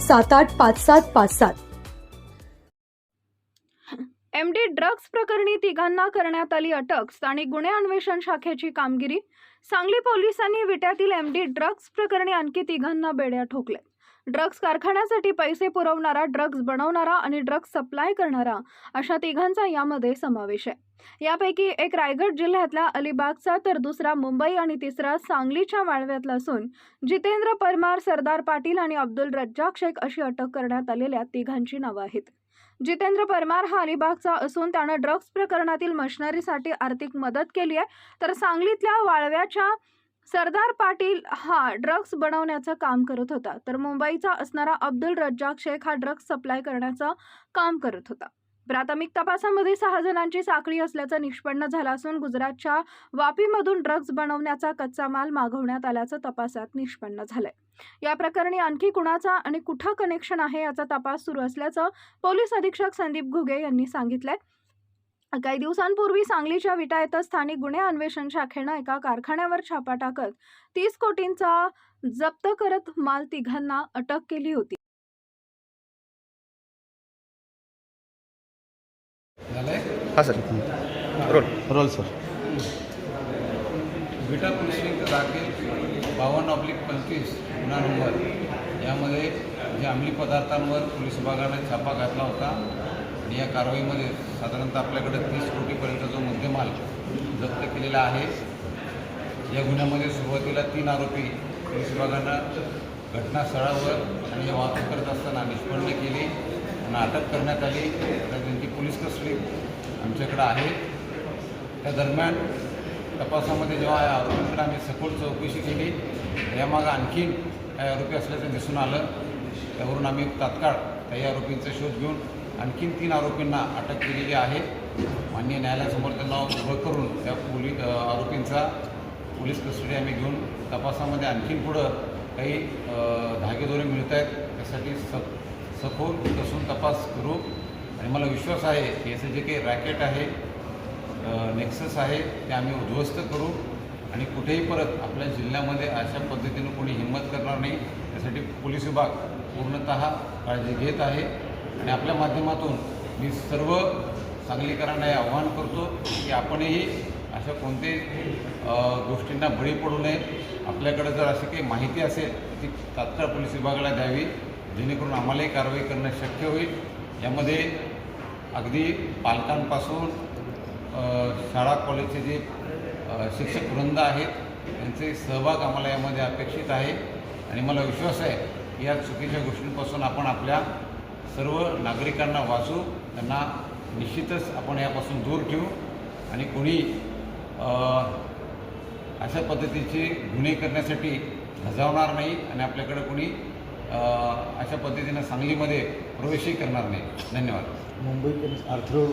सात आठ पाच सात पाच सात. एमडी ड्रग्ज प्रकरणी तिघांना करण्यात आली अटक. स्थानिक गुन्हे अन्वेषण शाखेची कामगिरी. सांगली पोलिसांनी विट्यातील एमडी ड्रग्ज प्रकरणी आणखी तिघांना बेड्या ठोकल्या. ड्रग्ज कारखान्यासाठी पैसे पुरवणारा ड्रग्ज बनवणारा आणि ड्रग्ज सप्लाय करणारा अशा तिघांचा यामध्ये समावेश आहे. यापैकी एक रायगड जिल्ह्यातल्या अलिबागचा तर दुसरा मुंबई आणि तिसरा सांगलीच्या वाळव्यातला असून जितेंद्र परमार सरदार पाटील आणि अब्दुल रज्जाक शेख अशी अटक करण्यात आलेल्या तिघांची नावं आहेत. जितेंद्र परमार हा अलिबागचा असून त्यानं ड्रग्ज प्रकरणातील मशिनरीसाठी आर्थिक मदत केली आहे. तर सांगलीतल्या वाळव्याच्या सरदार पाटील हा ड्रग्ज बनवण्याचं काम करत होता. तर मुंबईचा असणारा अब्दुल रज्जाक शेख हा ड्रग्ज सप्लाय करण्याचं काम करत होता. प्राथमिक तपासामध्ये सहा जणांची साखळी असल्याचं निष्पन्न झालं असून गुजरातच्या वापीमधून ड्रग्ज बनवण्याचा कच्चा माल मागवण्यात आल्याचं तपासात निष्पन्न झालंय. या प्रकरणी आणखी कुणाचा आणि कुठं कनेक्शन आहे याचा तपास सुरू असल्याचं पोलीस अधीक्षक संदीप घुगे यांनी सांगितलंय. काही दिवसांपूर्वी सांगलीच्या विटा येथे स्थानिक गुन्हे अन्वेषण शाखेनं एका कारखान्यावर छापा टाकत तीस कोटींचा जप्त करत माल तिघांना अटक केली होती. हां sir. Roll. Roll sir. Vita police दाखल बावन्न ऑब्लिक पंचवीस गुन्हा नंबर यामध्ये जे अंमली पदार्थांवर पोलीस विभागाने छापा घातला होता आणि या कारवाईमध्ये साधारणतः आपल्याकडे तीस कोटीपर्यंत जो मुद्देमाल जप्त केलेला आहे या गुन्ह्यामध्ये सुरुवातीला तीन आरोपी पोलीस विभागानं घटनास्थळावर आणि वाहतूक करत असताना निष्पन्न केली त्यांना अटक करण्यात आली. तर त्यांची पोलीस कस्टडी आमच्याकडं आहे त्या दरम्यान तपासामध्ये जेव्हा या आरोपींकडे आम्ही सखोल चौकशी केली यामागं आणखीन काही आरोपी असल्याचं दिसून आलं. त्यावरून आम्ही तात्काळ काही आरोपींचा शोध घेऊन आणखीन तीन आरोपींना अटक केलेली आहे. मान्य न्यायालयासमोर त्यांना उभं करून त्या पोलीस आरोपींचा पोलीस कस्टडी आम्ही घेऊन तपासामध्ये आणखीन पुढं काही धागेदोरे मिळत आहेत. त्यासाठी स सखोल कसून तपास करू. आणि मला विश्वास आहे की याचं जे काही रॅकेट आहे नेक्सस आहे ते आम्ही उद्ध्वस्त करू. आणि कुठेही परत आपल्या जिल्ह्यामध्ये अशा पद्धतीनं कोणी हिंमत करणार नाही. त्यासाठी पोलीस विभाग पूर्णत काळजी घेत आहे. आणि आपल्या माध्यमातून मी सर्व सांगलीकरांना हे आव्हान करतो की आपणही अशा कोणत्याही गोष्टींना बळी पडू नये. आपल्याकडे जर अशी काही माहिती असेल ती तात्काळ पोलीस विभागाला द्यावी. जेणेकरून आम्हालाही कारवाई करणं शक्य होईल. यामध्ये अगदी पालकांपासून शाळा कॉलेजचे जे शिक्षक वृंद आहेत त्यांचे सहभाग आम्हाला यामध्ये अपेक्षित आहे. आणि मला विश्वास आहे की या चुकीच्या गोष्टींपासून आपण आपल्या सर्व नागरिकांना वाचू त्यांना निश्चितच आपण यापासून दूर ठेवू आणि कोणी अशा पद्धतीचे गुन्हे करण्यासाठी धजावणार नाही आणि आपल्याकडे कोणी अशा पद्धतीनं सांगलीमध्ये प्रवेशही करणार नाही. धन्यवाद. मुंबई अर्थरोड